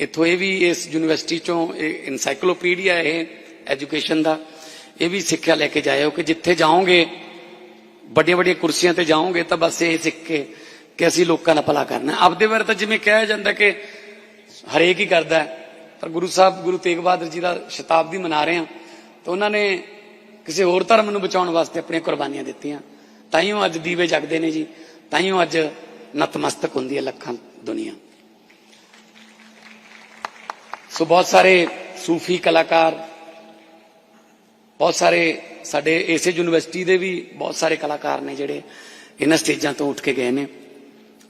ਇੱਥੋਂ ਇਹ ਵੀ ਇਸ ਯੂਨੀਵਰਸਿਟੀ ਚੋਂ ਇਹ ਇਨਸਾਈਕਲੋਪੀਡੀਆ ਇਹ ਐਜੂਕੇਸ਼ਨ ਦਾ, ਇਹ ਵੀ ਸਿੱਖਿਆ ਲੈ ਕੇ ਜਾਇਓ ਕਿ ਜਿੱਥੇ ਜਾਓਗੇ, ਵੱਡੀਆਂ ਵੱਡੀਆਂ ਕੁਰਸੀਆਂ ਤੇ ਜਾਓਗੇ ਤਾਂ ਬਸ ਇਹ ਸਿੱਖ ਕੇ ਕਿ ਅਸੀਂ ਲੋਕਾਂ ਦਾ ਭਲਾ ਕਰਨਾ। ਆਪਦੇ ਬਾਰੇ ਤਾਂ ਜਿਵੇਂ ਕਿਹਾ ਜਾਂਦਾ ਕਿ ਹਰੇਕ ਹੀ ਕਰਦਾ ਪਰ ਗੁਰੂ ਸਾਹਿਬ, ਗੁਰੂ ਤੇਗ ਬਹਾਦਰ ਜੀ ਦਾ ਸ਼ਤਾਬਦੀ ਮਨਾ ਰਹੇ ਹਾਂ ਤਾਂ ਉਹਨਾਂ ਨੇ ਕਿਸੇ ਹੋਰ ਧਰਮ ਨੂੰ ਬਚਾਉਣ ਵਾਸਤੇ ਆਪਣੀਆਂ ਕੁਰਬਾਨੀਆਂ ਦਿੱਤੀਆਂ। ਤਾਂ ਹੀ ਉਹ ਅੱਜ ਦੀਵੇ ਜਗਦੇ ਨੇ ਜੀ। ਤਾਂ ਉਹ ਅੱਜ ਨਤਮਸਤਕ ਹੁੰਦੀ ਹੈ ਲੱਖਾਂ ਦੁਨੀਆ। ਸੋ ਬਹੁਤ ਸਾਰੇ ਸੂਫੀ ਕਲਾਕਾਰ, ਬਹੁਤ ਸਾਰੇ ਸਾਡੇ ਇਸੇ ਯੂਨੀਵਰਸਿਟੀ ਦੇ ਵੀ ਬਹੁਤ ਸਾਰੇ ਕਲਾਕਾਰ ਨੇ ਜਿਹੜੇ ਇਹਨਾਂ ਸਟੇਜਾਂ ਤੋਂ ਉੱਠ ਕੇ ਗਏ ਨੇ।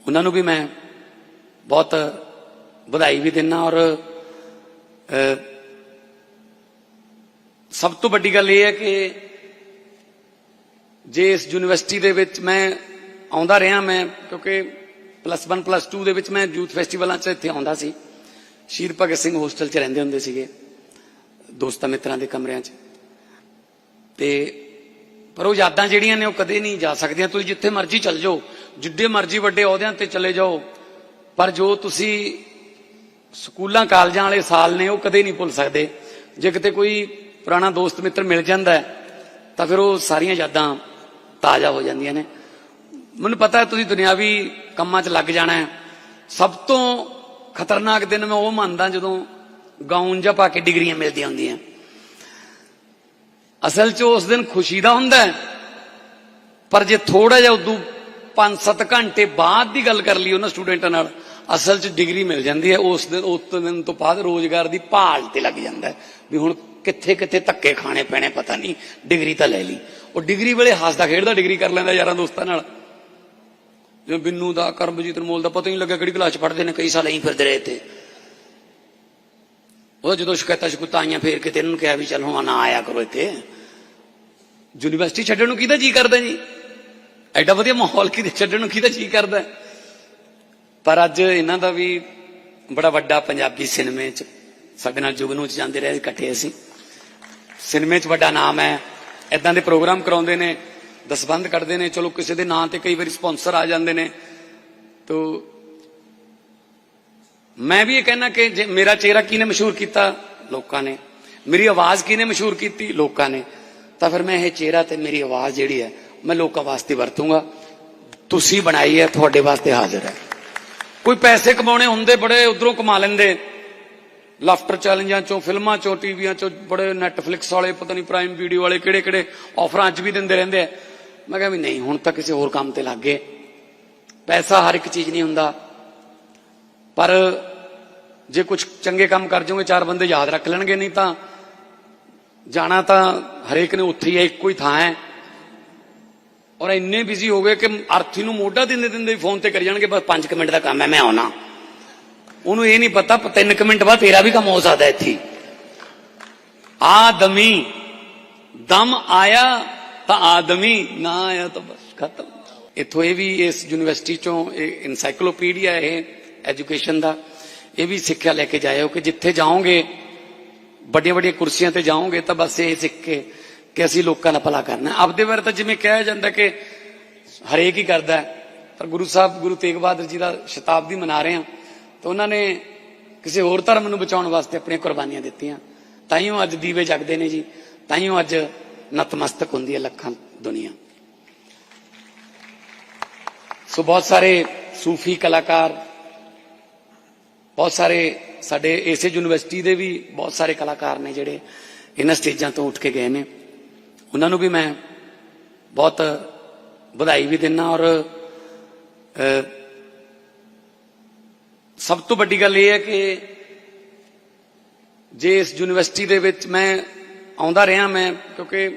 ਉਹਨਾਂ ਨੂੰ ਵੀ ਮੈਂ ਬਹੁਤ ਵਧਾਈ ਵੀ ਦਿੰਨਾ ਔਰ ਸਭ ਤੋਂ ਵੱਡੀ ਗੱਲ ਇਹ ਹੈ ਕਿ ਜੇ ਇਸ ਯੂਨੀਵਰਸਿਟੀ ਦੇ ਵਿੱਚ ਮੈਂ ਆਉਂਦਾ ਰਿਹਾ, ਮੈਂ ਕਿਉਂਕਿ ਪਲੱਸ 1 ਪਲੱਸ 2 ਦੇ ਵਿੱਚ ਮੈਂ ਯੂਥ ਫੈਸਟੀਵਲਾਂ 'ਚ ਇੱਥੇ ਆਉਂਦਾ ਸੀ। ਸ਼ਹੀਦ ਭਗਤ ਸਿੰਘ ਹੋਸਟਲ 'ਚ ਰਹਿੰਦੇ ਹੁੰਦੇ ਸੀਗੇ ਦੋਸਤਾਂ ਮਿੱਤਰਾਂ ਦੇ ਕਮਰਿਆਂ 'ਚ। ਤੇ ਪਰ ਉਹ ਯਾਦਾਂ ਜਿਹੜੀਆਂ ਨੇ ਉਹ ਕਦੇ ਨਹੀਂ ਜਾ ਸਕਦੀਆਂ। ਤੁਸੀਂ ਜਿੱਥੇ ਮਰਜ਼ੀ ਚੱਲ ਜਾਓ ਜਿੱਡੇ ਮਰਜ਼ੀ ਵੱਡੇ ਅਹੁਦਿਆਂ ਤੇ ਚਲੇ ਜਾਓ ਪਰ ਜੋ ਤੁਸੀਂ ਸਕੂਲਾਂ ਕਾਲਜਾਂ ਵਾਲੇ ਸਾਲ ਨੇ ਉਹ ਕਦੇ ਨਹੀਂ ਭੁੱਲ ਸਕਦੇ। ਜੇ ਕਿਤੇ ਕੋਈ ਪੁਰਾਣਾ ਦੋਸਤ ਮਿੱਤਰ ਮਿਲ ਜਾਂਦਾ ਹੈ, ਤਾਂ ਫਿਰ ਉਹ ਸਾਰੀਆਂ ਯਾਦਾਂ ਤਾਜ਼ਾ ਹੋ ਜਾਂਦੀਆਂ ਨੇ। ਮੈਨੂੰ ਪਤਾ ਹੈ ਤੁਸੀਂ ਦੁਨਿਆਵੀ ਕੰਮਾਂ 'ਚ ਲੱਗ ਜਾਣਾ ਹੈ। ਸਭ ਤੋਂ ਖਤਰਨਾਕ ਦਿਨ ਮੈਂ ਉਹ ਮੰਨਦਾ ਜਦੋਂ ਗਾਊਨ ਜਾਂ ਪਾ ਕੇ ਡਿਗਰੀਆਂ ਮਿਲਦੀਆਂ ਹੁੰਦੀਆਂ। ਅਸਲ 'ਚ ਉਸ ਦਿਨ ਖੁਸ਼ੀ ਦਾ ਹੁੰਦਾ ਪਰ ਜੇ ਥੋੜਾ ਜਿਹਾ ਉਦੋਂ 5-7 ਘੰਟੇ ਬਾਅਦ ਦੀ ਗੱਲ ਕਰ ਲਈ ਉਹਨਾਂ ਸਟੂਡੈਂਟਾਂ ਨਾਲ, ਅਸਲ 'ਚ ਡਿਗਰੀ ਮਿਲ ਜਾਂਦੀ ਹੈ। ਉਸ ਦਿਨ ਉਸ ਦਿਨ ਤੋਂ ਬਾਅਦ ਰੋਜ਼ਗਾਰ ਦੀ ਭਾਲ ਤੇ ਲੱਗ ਜਾਂਦਾ ਵੀ ਹੁਣ ਕਿੱਥੇ ਕਿੱਥੇ ਧੱਕੇ ਖਾਣੇ ਪੈਣੇ, ਪਤਾ ਨਹੀਂ, ਡਿਗਰੀ ਤਾਂ ਲੈ ਲਈ। ਉਹ ਡਿਗਰੀ ਵੇਲੇ ਹੱਸਦਾ ਖੇਡਦਾ ਡਿਗਰੀ ਕਰ ਲੈਂਦਾ ਯਾਰਾਂ ਦੋਸਤਾਂ ਨਾਲ। ਜਿਵੇਂ ਬਿੰਨੂ ਦਾ, ਕਰਮਜੀਤ ਅਨਮੋਲ ਦਾ ਪਤਾ ਹੀ ਨਹੀਂ ਲੱਗਿਆ ਕਿਹੜੀ ਕਲਾਸ ਚ ਪੜ੍ਹਦੇ ਨੇ, ਕਈ ਸਾਲ ਐਂ ਫਿਰਦੇ ਰਹੇ ਤੇ ਉਹ ਜਦੋਂ ਸ਼ਿਕਾਇਤਾਂ ਸ਼ਿਕਾਇਤਾਂ ਆਈਆਂ, ਫੇਰ ਕਿਤੇ ਇਹਨਾਂ ਨੂੰ ਕਿਹਾ ਵੀ ਚੱਲ ਹੁਣ ਨਾ ਆਇਆ ਕਰੋ ਇੱਥੇ। ਯੂਨੀਵਰਸਿਟੀ ਛੱਡਣ ਨੂੰ ਕਿਹਦਾ ਜੀ ਕਰਦਾ ਜੀ? ਐਡਾ ਵਧੀਆ ਮਾਹੌਲ ਕਿਤੇ ਛੱਡਣ ਨੂੰ ਕਿਹਦਾ ਜੀ ਕਰਦਾ? ਪਰ ਅੱਜ ਇਹਨਾਂ ਦਾ ਵੀ ਬੜਾ ਵੱਡਾ ਪੰਜਾਬੀ ਸਿਨੇਮੇ 'ਚ, ਸਾਡੇ ਨਾਲ ਜੁਗਨੂ 'ਚ ਜਾਂਦੇ ਰਹੇ, ਇਕੱਠੇ ਅਸੀਂ। ਸਿਨੇਮੇ 'ਚ ਵੱਡਾ ਨਾਮ ਹੈ। ਇਦਾਂ ਦੇ ਪ੍ਰੋਗਰਾਮ ਕਰਾਉਂਦੇ ਨੇ। ਦਸਬੰਦ ਕੱਢਦੇ ਨੇ, ਚਲੋ ਕਿਸੇ ਦੇ ਨਾਂ ਤੇ ਕਈ ਵਾਰੀ ਸਪਾਂਸਰ ਆ ਜਾਂਦੇ ਨੇ। ਤੋ ਮੈਂ ਵੀ ਇਹ ਕਹਿਣਾ ਕਿ ਜੇ ਮੇਰਾ ਚਿਹਰਾ ਕਿਹਨੇ ਮਸ਼ਹੂਰ ਕੀਤਾ? ਲੋਕਾਂ ਨੇ। ਮੇਰੀ ਆਵਾਜ਼ ਕਿਹਨੇ ਮਸ਼ਹੂਰ ਕੀਤੀ? ਲੋਕਾਂ ਨੇ। ਤਾਂ ਫਿਰ ਮੈਂ ਇਹ ਚਿਹਰਾ ਤੇ ਮੇਰੀ ਆਵਾਜ਼ ਜਿਹੜੀ ਹੈ, ਮੈਂ ਲੋਕਾਂ ਵਾਸਤੇ ਵਰਤੂੰਗਾ। ਤੁਸੀਂ ਬਣਾਈ ਹੈ, ਤੁਹਾਡੇ ਵਾਸਤੇ ਹਾਜ਼ਰ ਹੈ। ਕੋਈ ਪੈਸੇ ਕਮਾਉਣੇ ਹੁੰਦੇ, ਬੜੇ ਉਧਰੋਂ ਕਮਾ ਲੈਂਦੇ। ਲਾਫਟਰ ਚੈਲੰਜਾਂ ਚੋਂ, ਫਿਲਮਾਂ ਚੋਂ, ਟੀਵੀਆਂ ਚੋਂ, ਬੜੇ ਨੈਟਫਲਿਕਸ ਵਾਲੇ, ਪਤਾ ਨਹੀਂ ਪ੍ਰਾਈਮ ਵੀਡੀਓ ਵਾਲੇ ਕਿਹੜੇ ਕਿਹੜੇ ਆਫਰਾਂ ਅੱਜ ਵੀ ਦਿੰਦੇ ਰਹਿੰਦੇ ਆ। ਮੈਂ ਕਿਹਾ ਵੀ ਨਹੀਂ, ਹੁਣ ਤਾਂ ਕਿਸੇ ਹੋਰ ਕੰਮ ਤੇ ਲੱਗ ਗਏ। ਪੈਸਾ ਹਰ ਇੱਕ ਚੀਜ਼ ਨਹੀਂ ਹੁੰਦਾ। ਪਰ ਜੇ ਕੁਝ ਚੰਗੇ ਕੰਮ ਕਰ ਜਾਓਗੇ, ਚਾਰ ਬੰਦੇ ਯਾਦ ਰੱਖ ਲੈਣਗੇ, ਨਹੀਂ ਤਾਂ ਜਾਣਾ ਤਾਂ ਹਰੇਕ ਨੇ ਉੱਥੇ ਹੀ ਹੈ, ਇੱਕੋ ਹੀ ਥਾਂ ਹੈ। ਔਰ ਇੰਨੇ ਬਿਜ਼ੀ ਹੋ ਗਏ ਕਿ ਅਰਥੀ ਨੂੰ ਮੋਢਾ ਦਿੰਦੇ ਦਿੰਦੇ ਫੋਨ ਤੇ ਕਰੀ ਜਾਣਗੇ, ਬਸ 5 ਮਿੰਟ ਦਾ ਕੰਮ ਹੈ, ਮੈਂ ਆਉਣਾ। ਉਹਨੂੰ ਇਹ ਨਹੀਂ ਪਤਾ 3 ਮਿੰਟ ਬਾਅਦ ਤੇਰਾ ਵੀ ਕੰਮ ਹੋ ਸਕਦਾ ਇੱਥੇ। ਆਦਮੀ ਦਮ ਆਇਆ ਤਾਂ ਆਦਮੀ ਨਾ ਆਇਆ ਤਾਂ ਬਸ ਖਤਮ। ਇੱਥੋਂ ਇਹ ਵੀ ਇਸ ਯੂਨੀਵਰਸਿਟੀ ਚੋਂ ਇਹ ਇਨਸਾਈਕਲੋਪੀਡੀਆ ਇਹ ਐਜੂਕੇਸ਼ਨ ਦਾ। ਇਹ ਵੀ ਸਿੱਖਿਆ ਲੈ ਕੇ ਜਾਇਓ ਕਿ ਜਿੱਥੇ ਜਾਓਗੇ, ਵੱਡੀਆਂ ਵੱਡੀਆਂ ਕੁਰਸੀਆਂ ਤੇ ਜਾਓਗੇ ਤਾਂ ਬਸ ਇਹ ਸਿੱਖ ਕੇ ਕਿ ਅਸੀਂ ਲੋਕਾਂ ਦਾ ਭਲਾ ਕਰਨਾ ਆਪਦੇ ਬਾਰੇ ਤਾਂ ਜਿਵੇਂ ਕਿਹਾ ਜਾਂਦਾ ਕਿ ਹਰੇਕ ਹੀ ਕਰਦਾ ਪਰ ਗੁਰੂ ਸਾਹਿਬ, ਗੁਰੂ ਤੇਗ ਬਹਾਦਰ ਜੀ ਦਾ ਸ਼ਤਾਬਦੀ ਮਨਾ ਰਹੇ ਹਾਂ ਤਾਂ ਉਹਨਾਂ ਨੇ ਕਿਸੇ ਹੋਰ ਧਰਮ ਨੂੰ ਬਚਾਉਣ ਵਾਸਤੇ ਆਪਣੀਆਂ ਕੁਰਬਾਨੀਆਂ ਦਿੱਤੀਆਂ। ਤਾਈਓ ਅੱਜ ਦੀਵੇ ਜਗਦੇ ਨੇ ਜੀ। ਤਾਈਓ ਅੱਜ ਨਤਮਸਤਕ ਹੁੰਦੀ ਹੈ ਲੱਖਾਂ ਦੁਨੀਆ। ਸੋ ਬਹੁਤ ਸਾਰੇ ਸੂਫੀ ਕਲਾਕਾਰ, ਬਹੁਤ ਸਾਰੇ ਸਾਡੇ ਇਸੇ ਯੂਨੀਵਰਸਿਟੀ ਦੇ ਵੀ ਬਹੁਤ ਸਾਰੇ ਕਲਾਕਾਰ ਨੇ ਜਿਹੜੇ ਇਹਨਾਂ ਸਟੇਜਾਂ ਤੋਂ ਉੱਠ ਕੇ ਗਏ ਨੇ। ਉਹਨਾਂ ਨੂੰ ਵੀ ਮੈਂ ਬਹੁਤ ਵਧਾਈ ਵੀ ਦਿੰਨਾ ਔਰ ਸਭ ਤੋਂ ਵੱਡੀ ਗੱਲ ਇਹ ਹੈ ਕਿ ਜੇ ਇਸ ਯੂਨੀਵਰਸਿਟੀ ਦੇ ਵਿੱਚ ਮੈਂ ਆਉਂਦਾ ਰਿਹਾ ਮੈਂ, ਕਿਉਂਕਿ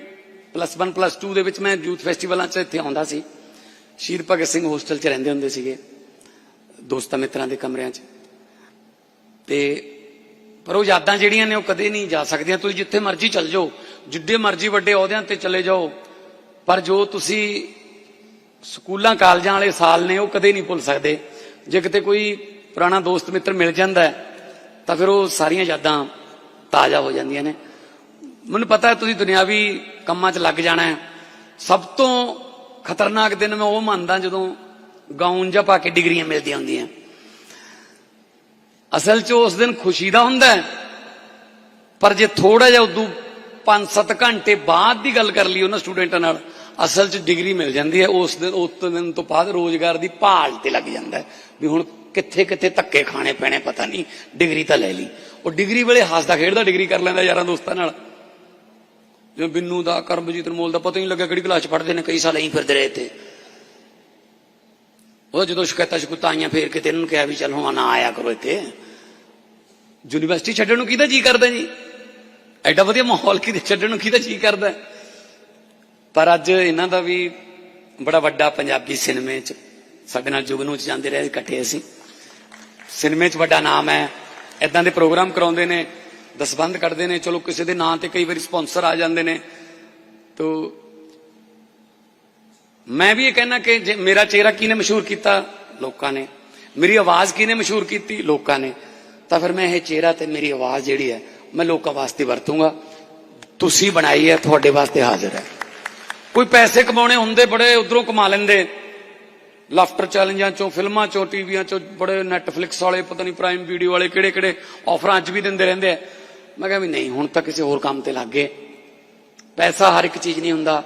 ਪਲੱਸ 1 ਪਲੱਸ 2 ਦੇ ਵਿੱਚ ਮੈਂ ਯੂਥ ਫੈਸਟੀਵਲਾਂ 'ਚ ਇੱਥੇ ਆਉਂਦਾ ਸੀ। ਸ਼ਹੀਦ ਭਗਤ ਸਿੰਘ ਹੋਸਟਲ 'ਚ ਰਹਿੰਦੇ ਹੁੰਦੇ ਸੀਗੇ, ਦੋਸਤਾਂ ਮਿੱਤਰਾਂ ਦੇ ਕਮਰਿਆਂ 'ਚ। ਤੇ ਪਰ ਉਹ ਯਾਦਾਂ ਜਿਹੜੀਆਂ ਨੇ ਉਹ ਕਦੇ ਨਹੀਂ ਜਾ ਸਕਦੀਆਂ। ਤੁਸੀਂ ਜਿੱਥੇ ਮਰਜ਼ੀ ਚੱਲ ਜਾਓ, ਜਿੱਡੇ ਮਰਜ਼ੀ ਵੱਡੇ ਅਹੁਦਿਆਂ ਤੇ ਚਲੇ ਜਾਓ, ਪਰ ਜੋ ਤੁਸੀਂ ਸਕੂਲਾਂ, ਕਾਲਜਾਂ ਵਾਲੇ ਸਾਲ ਨੇ, ਉਹ ਕਦੇ ਨਹੀਂ ਭੁੱਲ ਸਕਦੇ। ਜੇ ਕਿਤੇ ਕੋਈ ਪੁਰਾਣਾ ਦੋਸਤ, ਮਿੱਤਰ ਮਿਲ ਜਾਂਦਾ ਤਾਂ ਫਿਰ ਉਹ ਸਾਰੀਆਂ ਯਾਦਾਂ ਤਾਜ਼ਾ ਹੋ ਜਾਂਦੀਆਂ ਨੇ। ਮੈਨੂੰ ਪਤਾ ਹੈ ਤੁਸੀਂ ਦੁਨਿਆਵੀ ਕੰਮਾਂ 'ਚ ਲੱਗ ਜਾਣਾ ਹੈ। ਸਭ ਤੋਂ ਖਤਰਨਾਕ ਦਿਨ ਮੈਂ ਉਹ ਮੰਨਦਾ ਜਦੋਂ ਗਾਊਨ ਜਾਂ ਪਾ ਕੇ ਡਿਗਰੀਆਂ ਮਿਲਦੀਆਂ ਹੁੰਦੀਆਂ। ਅਸਲ 'ਚ ਉਸ ਦਿਨ ਖੁਸ਼ੀ ਦਾ ਹੁੰਦਾ ਪਰ ਜੇ ਥੋੜਾ ਜਿਹਾ ਉਦੋਂ 5-7 ਘੰਟੇ ਬਾਅਦ ਦੀ ਗੱਲ ਕਰ ਲਈ ਉਹਨਾਂ ਸਟੂਡੈਂਟਾਂ ਨਾਲ, ਅਸਲ 'ਚ ਡਿਗਰੀ ਮਿਲ ਜਾਂਦੀ ਹੈ। ਉਸ ਦਿਨ ਉਸ ਦਿਨ ਤੋਂ ਬਾਅਦ ਰੋਜ਼ਗਾਰ ਦੀ ਭਾਲ ਤੇ ਲੱਗ ਜਾਂਦਾ ਵੀ ਹੁਣ ਕਿੱਥੇ ਕਿੱਥੇ ਧੱਕੇ ਖਾਣੇ ਪੈਣੇ, ਪਤਾ ਨਹੀਂ, ਡਿਗਰੀ ਤਾਂ ਲੈ ਲਈ। ਉਹ ਡਿਗਰੀ ਵੇਲੇ ਹੱਸਦਾ ਖੇਡਦਾ, ਡਿਗਰੀ ਕਰ ਲੈਂਦਾ ਯਾਰਾਂ ਦੋਸਤਾਂ ਨਾਲ। ਜਿਵੇਂ ਬਿੰਨੂ ਦਾ ਕਰਮਜੀਤ ਅਨਮੋਲ ਦਾ ਪਤਾ ਹੀ ਨਹੀਂ ਲੱਗਿਆ ਕਿਹੜੀ ਕਲਾਸ ਚ ਪੜ੍ਹਦੇ ਨੇ, ਕਈ ਸਾਲ ਐਂ ਫਿਰਦੇ ਰਹੇ ਤੇ ਉਹ ਜਦੋਂ ਸ਼ਿਕਾਇਤਾਂ ਸ਼ਿਕੂਤਾਂ ਆਈਆਂ, ਫੇਰ ਕਿਤੇ ਇਹਨਾਂ ਨੂੰ ਕਿਹਾ ਵੀ ਚੱਲ ਹੁਣ ਨਾ ਆਇਆ ਕਰੋ ਇੱਥੇ। ਯੂਨੀਵਰਸਿਟੀ ਛੱਡਣ ਨੂੰ ਕਿਹਦਾ ਜੀ ਕਰਦਾ ਜੀ? ਐਡਾ ਵਧੀਆ ਮਾਹੌਲ ਕਿਤੇ ਛੱਡਣ ਨੂੰ ਕਿਹਦਾ ਜੀ ਕਰਦਾ? ਪਰ ਅੱਜ ਇਹਨਾਂ ਦਾ ਵੀ ਬੜਾ ਵੱਡਾ ਪੰਜਾਬੀ ਸਿਨੇਮੇ 'ਚ, ਸਾਡੇ ਨਾਲ ਜੁਗਨੂ 'ਚ ਜਾਂਦੇ ਰਹੇ, ਇਕੱਠੇ ਅਸੀਂ। ਸਿਨੇਮੇ 'ਚ ਵੱਡਾ ਨਾਮ ਹੈ। ਇਦਾਂ ਦੇ ਪ੍ਰੋਗਰਾਮ ਕਰਾਉਂਦੇ ਨੇ। ਦਸਬੰਦ ਕੱਢਦੇ ਨੇ, ਚਲੋ ਕਿਸੇ ਦੇ ਨਾਂ ਤੇ ਕਈ ਵਾਰੀ ਸਪਾਂਸਰ ਆ ਜਾਂਦੇ ਨੇ। ਤੋ ਮੈਂ ਵੀ ਇਹ ਕਹਿਣਾ ਕਿ ਮੇਰਾ ਚਿਹਰਾ ਕਿਹਨੇ ਮਸ਼ਹੂਰ ਕੀਤਾ? ਲੋਕਾਂ ਨੇ। ਮੇਰੀ ਆਵਾਜ਼ ਕਿਹਨੇ ਮਸ਼ਹੂਰ ਕੀਤੀ? ਲੋਕਾਂ ਨੇ। ਤਾਂ ਫਿਰ ਮੈਂ ਇਹ ਚਿਹਰਾ ਤੇ ਮੇਰੀ ਆਵਾਜ਼ ਜਿਹੜੀ ਹੈ, ਮੈਂ ਲੋਕਾਂ ਵਾਸਤੇ ਵਰਤੂੰਗਾ। ਤੁਸੀਂ ਬਣਾਈ ਹੈ, ਤੁਹਾਡੇ ਵਾਸਤੇ ਹਾਜ਼ਰ ਹੈ। ਕੋਈ ਪੈਸੇ ਕਮਾਉਣੇ ਹੁੰਦੇ, ਬੜੇ ਉਧਰੋਂ ਕਮਾ ਲੈਂਦੇ। ਲਾਫਟਰ ਚੈਲੰਜਾਂ ਚੋਂ, ਫਿਲਮਾਂ ਚੋਂ, ਟੀਵੀਆਂ ਚੋਂ, ਬੜੇ ਨੈਟਫਲਿਕਸ ਵਾਲੇ, ਪਤਾ ਨਹੀਂ ਪ੍ਰਾਈਮ ਵੀਡੀਓ ਵਾਲੇ ਕਿਹੜੇ ਕਿਹੜੇ ਆਫਰਾਂ ਅੱਜ ਵੀ ਦਿੰਦੇ ਰਹਿੰਦੇ ਆ। ਮੈਂ ਕਿਹਾ ਵੀ ਨਹੀਂ, ਹੁਣ ਤਾਂ ਕਿਸੇ ਹੋਰ ਕੰਮ ਤੇ ਲੱਗ ਗਏ। ਪੈਸਾ ਹਰ ਇੱਕ ਚੀਜ਼ ਨਹੀਂ ਹੁੰਦਾ।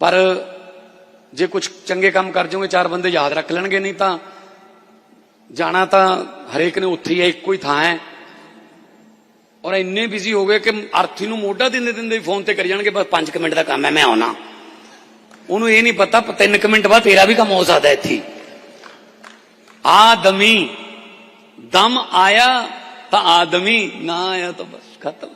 ਪਰ ਜੇ ਕੁਝ ਚੰਗੇ ਕੰਮ ਕਰ ਜਾਓਗੇ, ਚਾਰ ਬੰਦੇ ਯਾਦ ਰੱਖ ਲੈਣਗੇ, ਨਹੀਂ ਤਾਂ ਜਾਣਾ ਤਾਂ ਹਰੇਕ ਨੇ ਉੱਥੇ ਹੀ ਹੈ, ਇੱਕੋ ਹੀ ਥਾਂ ਹੈ। ਔਰ ਇੰਨੇ ਬਿਜ਼ੀ ਹੋ ਗਏ ਕਿ ਅਰਥੀ ਨੂੰ ਮੋਢਾ ਦਿੰਦੇ ਦਿੰਦੇ ਫੋਨ ਤੇ ਕਰੀ ਜਾਣਗੇ, ਬਸ 5 ਮਿੰਟ ਦਾ ਕੰਮ ਹੈ, ਮੈਂ ਆਉਣਾ। ਉਹਨੂੰ ਇਹ ਨਹੀਂ ਪਤਾ 3 ਮਿੰਟ ਬਾਅਦ ਤੇਰਾ ਵੀ ਕੰਮ ਹੋ ਸਕਦਾ ਇੱਥੇ। ਹੀ। ਆਦਮੀ ਦਮ ਆਇਆ ਤਾਂ ਆਦਮੀ ਨਾ ਆਇਆ ਤਾਂ ਬਸ ਖਤਮ